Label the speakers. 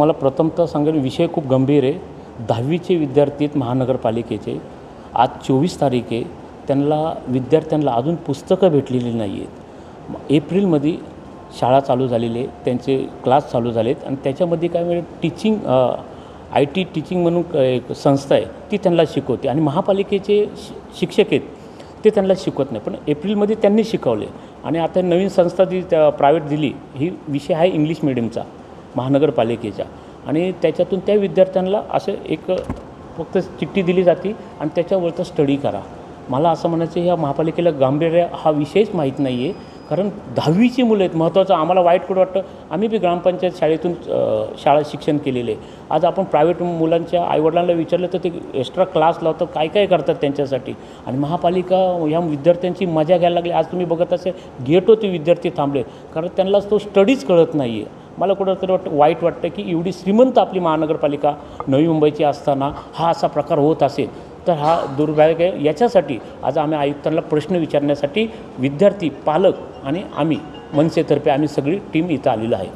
Speaker 1: मला प्रथमतः सांगेल विषय खूप गंभीर आहे. दहावीचे विद्यार्थी आहेत महानगरपालिकेचे. आज चोवीस तारीख आहे. त्यांना विद्यार्थ्यांना अजून पुस्तकं भेटलेली नाही आहेत. एप्रिलमध्ये शाळा चालू झालेली आहे. त्यांचे क्लास चालू झाले आहेत आणि त्याच्यामध्ये काय म्हणजे टीचिंग आय टी टीचिंग म्हणून एक संस्था आहे ती त्यांना शिकवते. आणि महापालिकेचे शि शिक्षक आहेत ते त्यांना शिकवत नाही. पण एप्रिलमध्ये त्यांनी शिकवले. आणि आता नवीन संस्था जी त्या प्रायव्हेट दिली ही विषय आहे इंग्लिश मिडियमचा महानगरपालिकेच्या. आणि त्याच्यातून त्या विद्यार्थ्यांना असं एक फक्त चिठ्ठी दिली जाते आणि त्याच्यावरचं स्टडी करा. मला असं म्हणायचं ह्या महापालिकेला गांभीर्य हा विषयच माहीत नाही आहे कारण दहावीची मुलं आहेत महत्त्वाचं आम्हाला वाईट कुठं वाटतं? आम्ही बी ग्रामपंचायत शाळेतून शाळा शिक्षण केलेले आहे. आज आपण प्रायव्हेट मुलांच्या आईवडिलांना विचारलं तर ते एक्स्ट्रा क्लास लावतात काय काय करतात त्यांच्यासाठी? आणि महापालिका ह्या विद्यार्थ्यांची मजा घ्यायला लागली. आज तुम्ही बघत असे गेट होते विद्यार्थी थांबले कारण त्यांना तो स्टडीच कळत नाही आहे मला कुठंतरी वाटतं वाईट वाटतं की एवढी श्रीमंत आपली महानगरपालिका नवी मुंबईची असताना हा असा प्रकार होत असेल तर हा दुर्भाग्य आहे. याच्यासाठी आज आम्ही आयुक्तांना प्रश्न विचारण्यासाठी विद्यार्थी पालक आणि आम्ही मनसेतर्फे आम्ही सगळी टीम इथं आलेलो आहे.